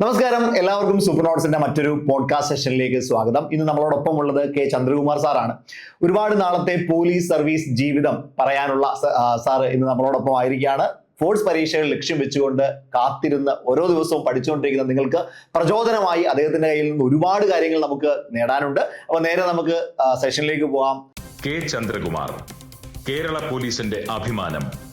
നമസ്കാരം. എല്ലാവർക്കും സൂപ്പർ നോട്ട്സിന്റെ മറ്റൊരു പോഡ്കാസ്റ്റ് സെഷനിലേക്ക് സ്വാഗതം. ഇന്ന് നമ്മളോടൊപ്പം ഉള്ളത് കെ ചന്ദ്രകുമാർ സാറാണ്. ഒരുപാട് നാളത്തെ പോലീസ് സർവീസ് ജീവിതം പറയാനുള്ള സാർ ഇന്ന് നമ്മളോടൊപ്പം ആയിരിക്കുകയാണ്. ഫോഴ്സ് പരീക്ഷകൾ ലക്ഷ്യം വെച്ചുകൊണ്ട് കാത്തിരുന്ന് ഓരോ ദിവസവും പഠിച്ചുകൊണ്ടിരിക്കുന്ന നിങ്ങൾക്ക് പ്രചോദനമായി അദ്ദേഹത്തിന്റെ കയ്യിൽ നിന്ന് ഒരുപാട് കാര്യങ്ങൾ നമുക്ക് നേടാനുണ്ട്. അപ്പൊ നേരെ നമുക്ക് സെഷനിലേക്ക് പോകാം കെ ചന്ദ്രകുമാർ കേരള പോലീസിന്റെ അഭിമാനം.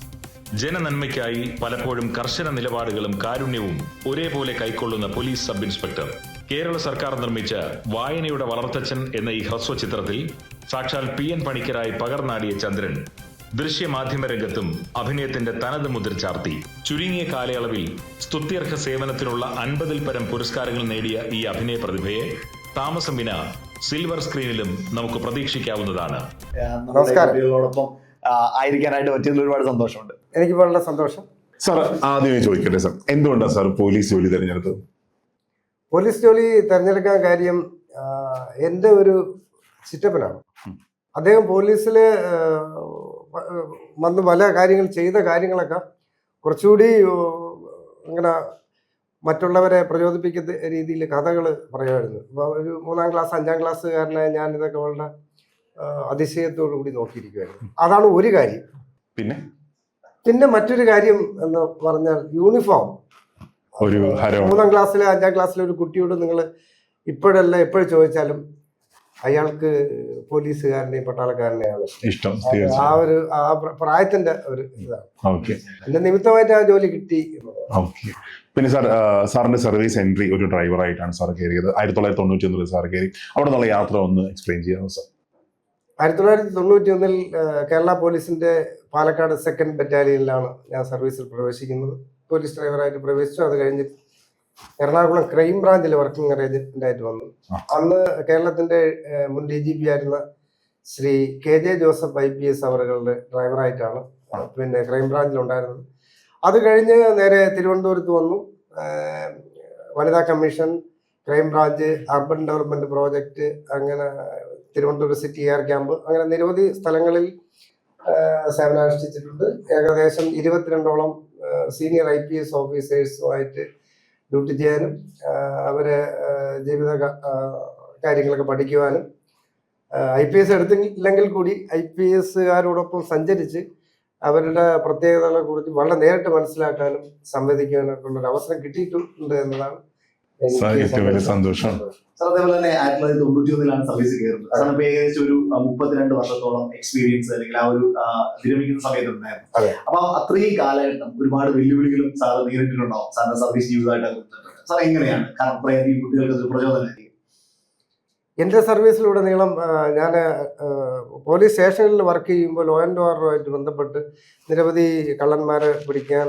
ജനനന്മയ്ക്കായി പലപ്പോഴും കർശന നിലപാടുകളും കാരുണ്യവും ഒരേപോലെ കൈക്കൊള്ളുന്ന പോലീസ് സബ് ഇൻസ്പെക്ടർ. കേരള സർക്കാർ നിർമ്മിച്ച വായനയുടെ വളർത്തച്ഛൻ എന്ന ഈ ഹ്രസ്വ ചിത്രത്തിൽ സാക്ഷാൽ പി എൻ പണിക്കരായി പകർന്നാടിയ ചന്ദ്രൻ ദൃശ്യമാധ്യമ രംഗത്തും അഭിനയത്തിന്റെ തനത് മുദ്ര ചാർത്തി. ചുരുങ്ങിയ കാലയളവിൽ സ്തുത്യർഹ സേവനത്തിനുള്ള അൻപതിൽ പരം പുരസ്കാരങ്ങൾ നേടിയ ഈ അഭിനയ പ്രതിഭയെ താമസം വിന സിൽവർ സ്ക്രീനിലും നമുക്ക് പ്രതീക്ഷിക്കാവുന്നതാണ്. നമസ്കാരം. ആയിരിക്കാനായിട്ട് പറ്റിയതിൽ ഒരുപാട് സന്തോഷമുണ്ട്. എനിക്ക് വളരെ സന്തോഷം. സാർ ആദ്യമേ ചോദിക്കട്ടെ സാർ. എന്തുകൊണ്ടാണ് സാർ പോലീസ് ജോലി തിരഞ്ഞെടുത്തത്? പോലീസ് ജോലി തിരഞ്ഞെടുക്കാൻ കാര്യം എന്റെ ഒരു ചിറ്റപ്പനാണ്. അദ്ദേഹം പോലീസിൽ വന്ന് പല കാര്യങ്ങൾ ചെയ്ത കാര്യങ്ങളൊക്കെ കുറച്ചുകൂടി ഇങ്ങനെ മറ്റുള്ളവരെ പ്രചോദിപ്പിക്കുന്ന രീതിയിൽ കഥകൾ പറയുമായിരുന്നു. അപ്പോൾ ഒരു മൂന്നാം ക്ലാസ് അഞ്ചാം ക്ലാസ്സുകാരനെ ഞാൻ ഇതൊക്കെ വളരെ അതിശയത്തോടു കൂടി നോക്കിയിരിക്കുമായിരുന്നു അതാണ് ഒരു കാര്യം. പിന്നെ? പിന്നെ മറ്റൊരു കാര്യം എന്ന് പറഞ്ഞാൽ യൂണിഫോം ഒരു മൂന്നാം ക്ലാസ്സിലെ അഞ്ചാം ക്ലാസ്സിലെ ഒരു കുട്ടിയോട് നിങ്ങൾ ഇപ്പോഴല്ല എപ്പോഴും ചോദിച്ചാലും അയാൾക്ക് പോലീസുകാരനെയും പട്ടാളക്കാരനെയാണ് ഇഷ്ടം. ആ ഒരു ആ പ്രായത്തിന്റെ ഒരു ഇതാണ്. ഓക്കെ. എന്റെ നിമിത്തമായിട്ട് ആ ജോലി കിട്ടി. ഓക്കെ. പിന്നെ സാർ സാറിന്റെ സർവീസ് എൻട്രി ഒരു ഡ്രൈവറായിട്ടാണ് സാർ കയറിയത്. ആയിരത്തി തൊള്ളായിരത്തി തൊണ്ണൂറ്റി ഒന്നിൽ സാർ കയറി. അവിടെ നിന്നുള്ള യാത്ര ഒന്ന് എക്സ്പ്ലെയിൻ ചെയ്യാമോ സാർ? ആയിരത്തി തൊള്ളായിരത്തി തൊണ്ണൂറ്റി ഒന്നിൽ കേരള പോലീസിന്റെ പാലക്കാട് സെക്കൻഡ് ബറ്റാലിയനിലാണ് ഞാൻ സർവീസിൽ പ്രവേശിക്കുന്നത്. പോലീസ് ഡ്രൈവറായിട്ട് പ്രവേശിച്ചു. അത് കഴിഞ്ഞ് എറണാകുളം ക്രൈം ബ്രാഞ്ചിൽ വർക്കിംഗ് അറേഞ്ച്മെന്റ് ആയിട്ട് വന്നു. അന്ന് കേരളത്തിന്റെ മുൻ ഡി ജി പി ആയിരുന്ന Shri K J Joseph I P S അവറുകളുടെ ഡ്രൈവറായിട്ടാണ് പിന്നെ ക്രൈം ബ്രാഞ്ചിൽ ഉണ്ടായിരുന്നത് അത് കഴിഞ്ഞ് നേരെ തിരുവനന്തപുരത്ത് വന്നു. വനിതാ commission crime branch urban development project അങ്ങനെ തിരുവനന്തപുരം സിറ്റി എയർ ക്യാമ്പ്. അങ്ങനെ നിരവധി സ്ഥലങ്ങളിൽ സേവനമനുഷ്ഠിച്ചിട്ടുണ്ട് ഏകദേശം ഇരുപത്തിരണ്ടോളം സീനിയർ ഐ പി എസ് ഓഫീസേഴ്സുമായിട്ട് ഡ്യൂട്ടി ചെയ്യാനും അവരെ ജീവിത കാര്യങ്ങളൊക്കെ പഠിക്കുവാനും ഐ പി എസ് എടുത്തില്ലെങ്കിൽ കൂടി ഐ പി എസ്സുകാരോടൊപ്പം സഞ്ചരിച്ച് അവരുടെ പ്രത്യേകതകളെ കുറിച്ച് വളരെ നേരിട്ട് മനസ്സിലാക്കാനും സംവദിക്കാനൊക്കെ അവസരം കിട്ടിയിട്ടുണ്ട് എന്നതാണ് വലിയ സന്തോഷം. സാർ അതേപോലെ തന്നെ ആയിരത്തി തൊള്ളായിരത്തി തൊണ്ണൂറ്റി ഒന്നിലാണ് സർവീസ് കയറുന്നത് സാറിന് ഇപ്പൊ ഏകദേശം ഒരു മുപ്പത്തിരണ്ട് വർഷത്തോളം എക്സ്പീരിയൻസ് അല്ലെങ്കിൽ ആ ഒരു വിരമിക്കുന്ന സമയത്തുണ്ടായിരുന്നു. അപ്പൊ അത്രയും കാലഘട്ടം ഒരുപാട് വെല്ലുവിളികളും സാർ നേരിട്ടിട്ടുണ്ടാവും. സാറിന്റെ സർവീസ് ജീവിതമായിട്ട് സാർ എങ്ങനെയാണ് കാരണം ഇത്രയും കുട്ടികൾക്ക് ഒരു പ്രചോദനം എന്റെ സർവീസിലുടനീളം ഞാൻ പോലീസ് സ്റ്റേഷനിൽ വർക്ക് ചെയ്യുമ്പോൾ ലോ ആൻഡ് ഓർഡറുമായിട്ട് ബന്ധപ്പെട്ട് നിരവധി കള്ളന്മാരെ പിടിക്കാൻ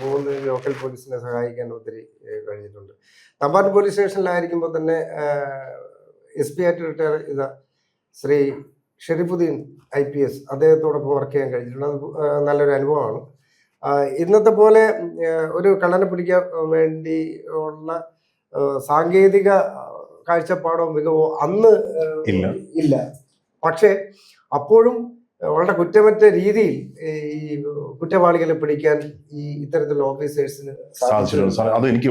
പോകുന്ന ലോക്കൽ പോലീസിനെ സഹായിക്കാൻ ഒത്തിരി കഴിഞ്ഞിട്ടുണ്ട്. തമ്പാൻ പോലീസ് സ്റ്റേഷനിലായിരിക്കുമ്പോൾ തന്നെ എസ് പി ആയിട്ട് റിട്ടയർ ചെയ്ത Shri Sharifuddin I P S അദ്ദേഹത്തോടൊപ്പം വർക്ക് ചെയ്യാൻ കഴിഞ്ഞിട്ടുണ്ട്. അത് നല്ലൊരു അനുഭവമാണ്. ഇന്നത്തെ പോലെ ഒരു കള്ളനെ പിടിക്കാൻ വേണ്ടി ഉള്ള സാങ്കേതിക കാഴ്ചപ്പാടോ മികവോ അന്ന് ഇല്ല. ഇല്ല പക്ഷേ അപ്പോഴും വളരെ കുറ്റമറ്റ രീതിയിൽ ഈ കുറ്റവാളികളെ പിടിക്കാൻ ഈ ഇത്തരത്തിലുള്ള ഓഫീസേഴ്സിന് സാധിച്ചിട്ടുണ്ട്. സാർ അത് എനിക്ക്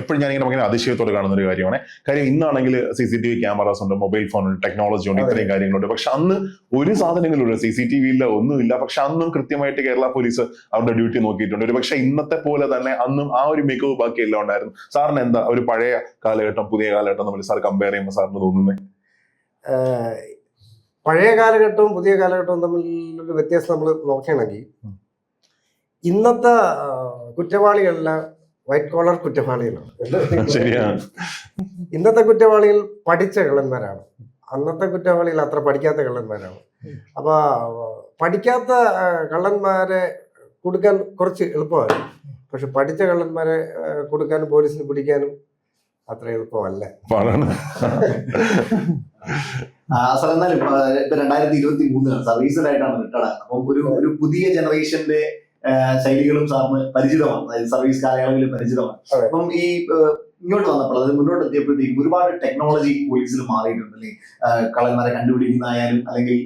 എപ്പോഴും ഞാൻ ഇങ്ങനെ ഭയങ്കര അതിശയത്തോടെ കാണുന്ന ഒരു കാര്യമാണ്. കാര്യം ഇന്നാണെങ്കിൽ C C T V cameras ഉണ്ട് മൊബൈൽ ഫോൺ ഉണ്ട് ടെക്നോളജി ഉണ്ട് ഇത്രയും കാര്യങ്ങളുണ്ട്. പക്ഷെ അന്ന് ഒരു സാധനങ്ങളില്ല സി സി ടി വി ഇല്ല. ഒന്നുമില്ല പക്ഷെ അന്നും കൃത്യമായിട്ട് കേരള പോലീസ് അവരുടെ ഡ്യൂട്ടി നോക്കിയിട്ടുണ്ട്. ഒരു പക്ഷെ ഇന്നത്തെ പോലെ തന്നെ അന്നും ആ ഒരു മികവ് ബാക്കിയെല്ലാം ഉണ്ടായിരുന്നു. സാറിന് എന്താ ഒരു പഴയ കാലഘട്ടം പുതിയ കാലഘട്ടം തമ്മിൽ സാർ കമ്പയർ ചെയ്യുമ്പോൾ സാറിന് തോന്നുന്നത് പഴയ കാലഘട്ടവും പുതിയ കാലഘട്ടവും തമ്മിൽ വ്യത്യാസം നമ്മൾ നോക്കുകയാണെങ്കിൽ. ഇന്നത്തെ കുറ്റവാളികളെല്ലാം വൈറ്റ് കോളർ കുറ്റവാളികളാണ്. ശരിയാണ് ഇന്നത്തെ കുറ്റവാളികൾ പഠിച്ച കള്ളന്മാരാണ്. അന്നത്തെ കുറ്റവാളികൾ അത്ര പഠിക്കാത്ത കള്ളന്മാരാണ്. അപ്പൊ പഠിക്കാത്ത കള്ളന്മാരെ കൊടുക്കാൻ കുറച്ച് എളുപ്പമാണ്. പക്ഷെ പഠിച്ച കള്ളന്മാരെ കൊടുക്കാനും പോലീസിന് പിടിക്കാനും അത്ര എളുപ്പമല്ല. സാർ എന്നാലും ഇപ്പൊ രണ്ടായിരത്തി ഇരുപത്തി മൂന്നിലാണ് സർവീസിലായിട്ടാണ് റിട്ടയർഡ് അപ്പം ഒരു ഒരു പുതിയ ജനറേഷന്റെ ശൈലികളും സാറിന് പരിചിതമാണ്. അതായത് സർവീസ് കാലയളവിൽ പരിചിതമാണ്. അപ്പം ഈ ഇങ്ങോട്ട് വന്നപ്പോൾ അതായത് മുന്നോട്ട് എത്തിയപ്പോഴത്തേക്കും ഒരുപാട് ടെക്നോളജി പോലീസിൽ മാറിയിട്ടുണ്ട് അല്ലെങ്കിൽ കളന്മാരെ കള്ളന്മാരെ കണ്ടുപിടിക്കുന്നതായാലും അല്ലെങ്കിൽ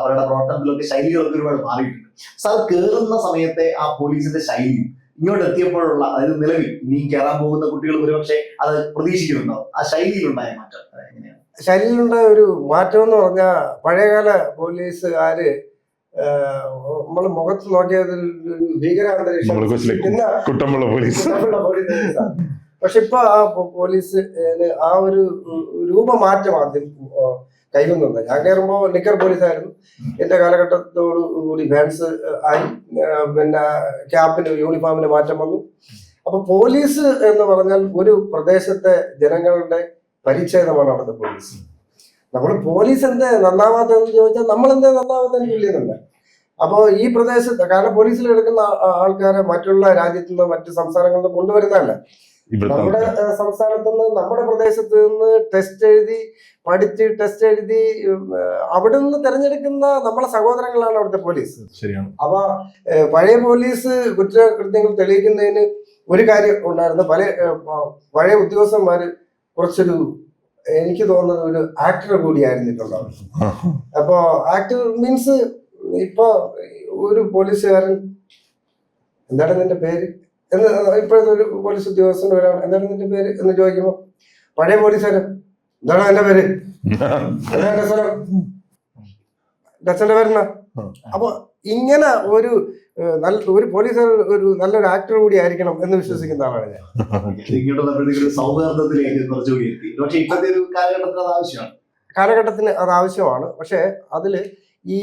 അവരുടെ പ്രവർത്തനത്തിലൊക്കെ ശൈലികളൊക്കെ ഒരുപാട് മാറിയിട്ടുണ്ട്. സാർ കേറുന്ന സമയത്തെ ആ പോലീസിന്റെ ശൈലി ഇങ്ങോട്ട് എത്തിയപ്പോഴുള്ള അതായത് നിലവിൽ നീ കയറാൻ പോകുന്ന കുട്ടികൾ ഒരുപക്ഷെ അത് പ്രതീക്ഷിക്കുന്നുണ്ടാവും. ആ ശൈലിയിലുണ്ടായ മാറ്റം എങ്ങനെയാണ്? ശൈലിയിലുണ്ടായ ഒരു മാറ്റം എന്ന് പറഞ്ഞാൽ പഴയകാല പോലീസുകാര് നമ്മൾ മുഖത്ത് നോക്കിയതിൽ ഭീകരാന്തരീക്ഷം കുട്ടമ്പുള്ള പോലീസ്. പക്ഷെ ഇപ്പൊ ആ പോലീസ് ആ ഒരു രൂപമാറ്റം ആദ്യം കൈവന്നത് ഞാൻ കയറുമ്പോ നിക്കർ പോലീസ് ആയിരുന്നു എന്റെ കാലഘട്ടത്തോടു കൂടി ഫാൻസ് ആയി. പിന്നെ ക്യാപ്പിന് യൂണിഫോമിന് മാറ്റം വന്നു. അപ്പൊ പോലീസ് എന്ന് പറഞ്ഞാൽ ഒരു പ്രദേശത്തെ ജനങ്ങളുടെ പരിച്ഛേദമാണ് അവിടുത്തെ പോലീസ്. നമ്മൾ പോലീസ് എന്തേ നന്നാവാത്തതെന്ന് ചോദിച്ചാൽ നമ്മൾ എന്തേ നന്നാവാത്തതെന്ന് ചൊല്ലിയതല്ല അപ്പോൾ ഈ പ്രദേശത്ത് കാരണം പോലീസിൽ എടുക്കുന്ന ആൾക്കാരെ മറ്റുള്ള രാജ്യത്തു നിന്ന് മറ്റു സംസ്ഥാനങ്ങളിൽ നിന്ന് കൊണ്ടുവരുന്നതല്ല. നമ്മുടെ സംസ്ഥാനത്തു നിന്ന് നമ്മുടെ പ്രദേശത്ത് നിന്ന് ടെസ്റ്റ് എഴുതി പഠിച്ച് ടെസ്റ്റ് എഴുതി അവിടെ നിന്ന് തെരഞ്ഞെടുക്കുന്ന നമ്മളെ സഹോദരങ്ങളാണ് അവിടുത്തെ പോലീസ് ശരിയാണ്. അപ്പൊ പഴയ പോലീസ് കുറ്റകൃത്യങ്ങൾ തെളിയിക്കുന്നതിന് ഒരു കാര്യം ഉണ്ടായിരുന്നു. പല പഴയ ഉദ്യോഗസ്ഥന്മാര് കുറച്ചൊരു എനിക്ക് തോന്നുന്നത് ഒരു ആക്ടർ കൂടിയായിരുന്നിട്ടുണ്ടാവും അപ്പോ ആക്ടർ മീൻസ് ഇപ്പൊ ഒരു പോലീസുകാരൻ എന്താണ് നിന്റെ പേര്? എന്ന് ഇപ്പോഴത്തെ ഒരു പോലീസ് ഉദ്യോഗസ്ഥൻ വരാൻ എന്താണ് നിന്റെ പേര് എന്ന് ചോദിക്കുമ്പോ പഴയ പോലീസുകാരൻ. എന്താണ് എന്റെ പേര്? എന്റെ പേരെന്നാ അപ്പൊ ഇങ്ങനെ ഒരു നല്ല ഒരു പോലീസ് ഒരു നല്ലൊരു ആക്ടർ കൂടി ആയിരിക്കണം എന്ന് വിശ്വസിക്കുന്ന ആളാണ് ഞാൻ. ഇങ്ങോട്ട് വന്നപ്പോഴത്തേക്കും ഒരു സൗഹാർദ്ദത്തിലേക്ക് കുറച്ചുകൂടി എത്തി. പക്ഷേ ഇപ്പോഴത്തെ ഒരു കാലഘട്ടത്തിൽ അത് ആവശ്യമാണ്. കാലഘട്ടത്തിന് അത് ആവശ്യമാണ്. പക്ഷേ അതിൽ ഈ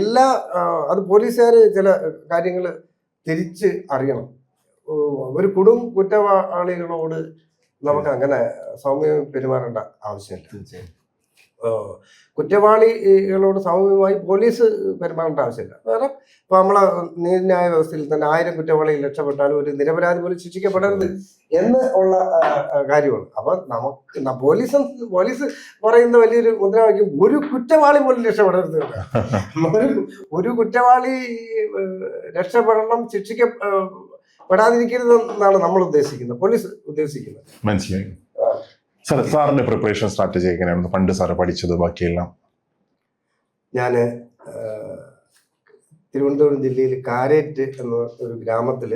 എല്ലാ അത് പോലീസുകാർ ചില കാര്യങ്ങൾ തിരിച്ച് അറിയണം. ഒരു കുടും കുറ്റവാളികളോട് നമുക്ക് അങ്ങനെ സൗമ്യം പെരുമാറേണ്ട ആവശ്യമില്ല. തീർച്ചയായും. കുറ്റവാളികളോട് സൗമ്യമായി പോലീസ് പെരുമാറേണ്ട ആവശ്യമില്ല. കാരണം ഇപ്പൊ നമ്മളെ നീതിന്യായ വ്യവസ്ഥയിൽ തന്നെ ആയിരം കുറ്റവാളികൾ രക്ഷപ്പെട്ടാലും ഒരു നിരപരാധി പോലും ശിക്ഷിക്കപ്പെടരുത് എന്ന് ഉള്ള കാര്യമാണ്. അപ്പൊ നമുക്ക് പോലീസ് പോലീസ് പറയുന്ന വലിയൊരു മുദ്രാവാക്യം ഒരു കുറ്റവാളി പോലും രക്ഷപ്പെടരുത്. ഒരു കുറ്റവാളി രക്ഷപ്പെടണം ശിക്ഷിക്കപ്പെടാതിരിക്കരുത് എന്നാണ് നമ്മൾ ഉദ്ദേശിക്കുന്നത് പോലീസ് ഉദ്ദേശിക്കുന്നത്. മനസ്സിലായി. സാർ സാറിന്റെ പ്രിപ്പറേഷൻ സ്ട്രാറ്റജി എങ്ങനെയായിരുന്നു പണ്ട് സാറ് പഠിച്ചത് ബാക്കിയെല്ലാം. ഞാൻ തിരുവനന്തപുരം ജില്ലയിൽ കാരേറ്റ് എന്ന ഒരു ഗ്രാമത്തിൽ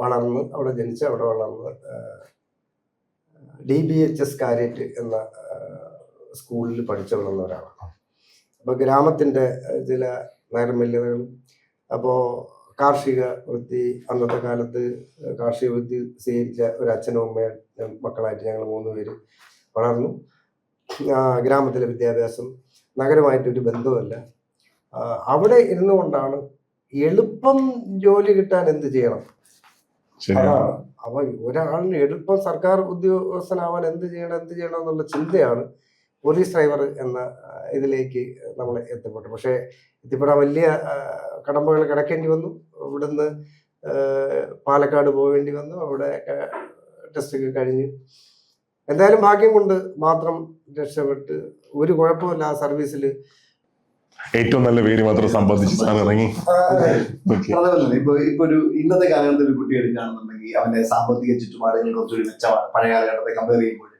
വളർന്ന് അവിടെ ജനിച്ച് അവിടെ വളർന്ന് D B H S Karette എന്ന സ്കൂളിൽ പഠിച്ചു വളർന്ന ഒരാളാണ്. അപ്പോൾ ഗ്രാമത്തിന്റെ ചില നൈർമല്യതകളും അപ്പോൾ കാർഷിക വൃത്തി അന്നത്തെ കാലത്ത് കാർഷിക വൃത്തി സ്വീകരിച്ച ഒരു അച്ഛനും അമ്മയും മക്കളായിട്ട് ഞങ്ങൾ മൂന്ന് പേര് വളർന്നു. ഗ്രാമത്തിലെ വിദ്യാഭ്യാസം നഗരമായിട്ടൊരു ബന്ധമല്ല അവിടെ ഇരുന്നു കൊണ്ടാണ് എളുപ്പം ജോലി കിട്ടാൻ എന്ത് ചെയ്യണം? അപ്പൊ ഒരാളിന് എളുപ്പം സർക്കാർ ഉദ്യോഗസ്ഥനാവാൻ എന്ത് ചെയ്യണം എന്ത് ചെയ്യണം എന്നുള്ള ചിന്തയാണ് പോലീസ് ഡ്രൈവർ എന്ന ഇതിലേക്ക് നമ്മൾ എത്തിപ്പെട്ടു പക്ഷേ എത്തിപ്പെടാൻ വലിയ കടമ്പകൾ കിടക്കേണ്ടി വന്നു. ഇവിടുന്ന് പാലക്കാട് പോവേണ്ടി വന്നു. അവിടെ ടെസ്റ്റൊക്കെ കഴിഞ്ഞ്. എന്തായാലും ഭാഗ്യം കൊണ്ട് മാത്രം രക്ഷപ്പെട്ട്. ഒരു കുഴപ്പമില്ല ആ സർവീസിൽ ഏറ്റവും നല്ല പേര് മാത്രം സമ്പാദിച്ച് സാർ ഇറങ്ങി. അതുപോലെ ഇപ്പൊ ഇപ്പൊ ഒരു ഇന്നത്തെ കാലഘട്ടത്തിൽ ഒരു കുട്ടി എടുക്കുകയാണെന്നുണ്ടെങ്കിൽ അവന്റെ സാമ്പത്തിക ചുറ്റുപാടുകൾ കുറച്ചുകൂടി മെച്ചമാണ് പഴയ കാലഘട്ടത്തെ കമ്പയർ ചെയ്യുമ്പോൾ.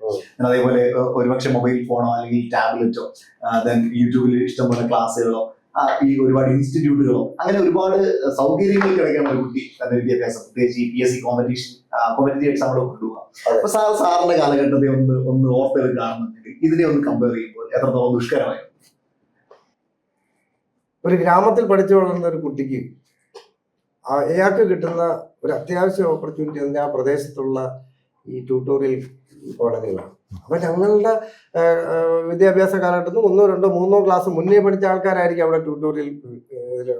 അതേപോലെ ഒരുപക്ഷെ മൊബൈൽ ഫോണോ അല്ലെങ്കിൽ ടാബ്ലറ്റോ ദെൻ യൂട്യൂബിൽ ഇഷ്ടംപോലെ ക്ലാസ്സുകളോ ഈ ഒരുപാട് ഇൻസ്റ്റിറ്റ്യൂട്ടുകളോ അങ്ങനെ ഒരുപാട് സൗകര്യങ്ങൾ കിടക്കുന്ന ഒരു കുട്ടി തന്റെ വിദ്യാഭ്യാസം പ്രത്യേകിച്ച് P S C competition competitive എക്സാമുകൾ കൊണ്ടുപോകാം അപ്പൊ സാർ സാറിന്റെ കാലഘട്ടത്തെ ഒന്ന് ഒന്ന് ഓർത്തെടുക്കുകയാണെന്നുണ്ടെങ്കിൽ ഇതിനെ ഒന്ന് കമ്പയർ ചെയ്യുമ്പോൾ എത്രത്തോളം ദുഷ്കരമായി ഒരു ഗ്രാമത്തിൽ പഠിച്ചു വളർന്ന ഒരു കുട്ടിക്ക് അയാൾക്ക് കിട്ടുന്ന ഒരു അത്യാവശ്യ ഓപ്പർച്യൂണിറ്റി എന്ന് ആ പ്രദേശത്തുള്ള ഈ ട്യൂട്ടോറിയൽ കോളേജുകളാണ് അപ്പൊ ഞങ്ങളുടെ വിദ്യാഭ്യാസ കാലഘട്ടത്തിൽ ഒന്നോ രണ്ടോ മൂന്നോ ക്ലാസ് മുന്നേ പഠിച്ച ആൾക്കാരായിരിക്കും അവിടെ ട്യൂട്ടോറിയൽ ഇതിൽ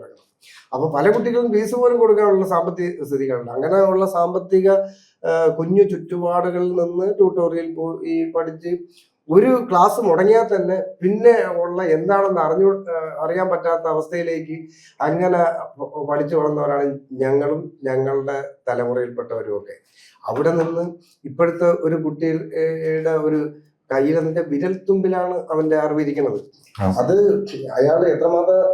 അപ്പൊ പല കുട്ടികളും ഫീസ് പോലും കൊടുക്കാനുള്ള സാമ്പത്തിക സ്ഥിതി കാണില്ല അങ്ങനെയുള്ള സാമ്പത്തിക കുഞ്ഞു ചുറ്റുപാടുകളിൽ നിന്ന് ട്യൂട്ടോറിയൽ പോയി പഠിച്ച് ഒരു ക്ലാസ് മുടങ്ങിയാൽ തന്നെ പിന്നെ ഉള്ള എന്താണെന്ന് അറിഞ്ഞു അറിയാൻ പറ്റാത്ത അവസ്ഥയിലേക്ക് അങ്ങനെ പഠിച്ചു വളർന്നവരാണ് ഞങ്ങളും ഞങ്ങളുടെ തലമുറയിൽപ്പെട്ടവരും ഒക്കെ അവിടെ നിന്ന് ഇപ്പോഴത്തെ ഒരു കുട്ടിയുടെ ഒരു കയ്യിൽ അതിന്റെ വിരൽ തുമ്പിലാണ് അവന്റെ അറിവിരിക്കുന്നത്. അത് അയാൾ എത്രമാത്രം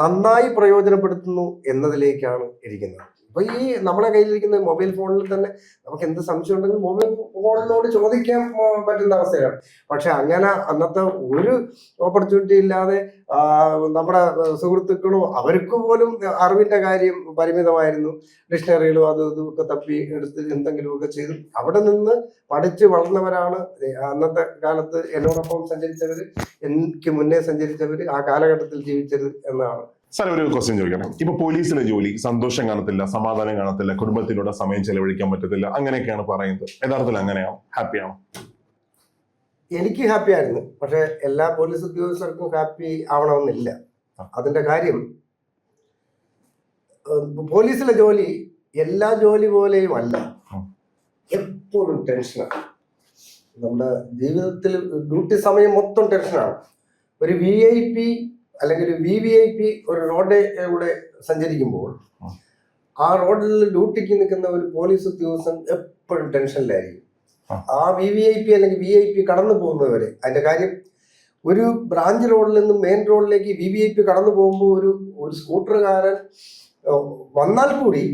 നന്നായി പ്രയോജനപ്പെടുത്തുന്നു എന്നതിലേക്കാണ് ഇരിക്കുന്നത്. അപ്പൊ ഈ നമ്മളെ കയ്യിലിരിക്കുന്ന മൊബൈൽ ഫോണിൽ തന്നെ നമുക്ക് എന്ത് സംശയം ഉണ്ടെങ്കിലും മൊബൈൽ ഫോണിനോട് ചോദിക്കാൻ പറ്റുന്ന അവസ്ഥയാണ് പക്ഷെ അങ്ങനെ അന്നത്തെ ഒരു ഓപ്പർച്യൂണിറ്റി ഇല്ലാതെ നമ്മുടെ സുഹൃത്തുക്കളോ അവർക്ക് പോലും അറിവിന്റെ കാര്യം പരിമിതമായിരുന്നു. ഡിക്ഷണറികളും അതും ഇതും ഒക്കെ തപ്പി എടുത്ത് എന്തെങ്കിലുമൊക്കെ ചെയ്തു. അവിടെ നിന്ന് പഠിച്ച് വളർന്നവരാണ് അന്നത്തെ കാലത്ത് എന്നോടൊപ്പം സഞ്ചരിച്ചവര് എനിക്ക് മുന്നേ സഞ്ചരിച്ചവര് ആ കാലഘട്ടത്തിൽ ജീവിച്ചത് എന്നാണ്. സാർ ഒരു ക്വസ്റ്റ്യൻ ചോദിക്കണം ഇപ്പൊ പോലീസിലെ ജോലി സന്തോഷം കാണത്തില്ല സമാധാനം കാണത്തില്ല കുടുംബത്തിലൂടെ സമയം ചെലവഴിക്കാൻ പറ്റത്തില്ല അങ്ങനെയൊക്കെയാണ് പറയുന്നത്. യഥാർത്ഥത്തിൽ അങ്ങനെയാണ്? ഹാപ്പിയാണോ എനിക്ക് ഹാപ്പി ആയിരുന്നു. പക്ഷെ എല്ലാ പോലീസ് ഉദ്യോഗസ്ഥർക്കും ഹാപ്പി ആവണമെന്നില്ല. അതിന്റെ കാര്യം പോലീസിലെ ജോലി എല്ലാ ജോലി പോലെയും അല്ല. എപ്പോഴും ടെൻഷനാണ് നമ്മുടെ ജീവിതത്തിൽ ഡ്യൂട്ടി സമയം മൊത്തം ടെൻഷനാണ് ഒരു വി ഐ പി അല്ലെങ്കിൽ വി വി ഐ പി ഒരു റോഡിലൂടെ സഞ്ചരിക്കുമ്പോൾ ആ. റോഡിൽ ഡ്യൂട്ടിക്ക് നിൽക്കുന്ന ഒരു പോലീസ് ഉദ്യോഗസ്ഥൻ എപ്പോഴും ടെൻഷനിലായിരിക്കും. ആ. വി വി ഐ പി അല്ലെങ്കിൽ വി ഐ പി കടന്നു പോകുന്നവരെ അതിന്റെ കാര്യം ഒരു ബ്രാഞ്ച് റോഡിൽ നിന്ന് മെയിൻ റോഡിലേക്ക് വി വി ഐ പി കടന്നു പോകുമ്പോൾ ഒരു ഒരു സ്കൂട്ടറുകാരൻ വന്നാൽ കൂടി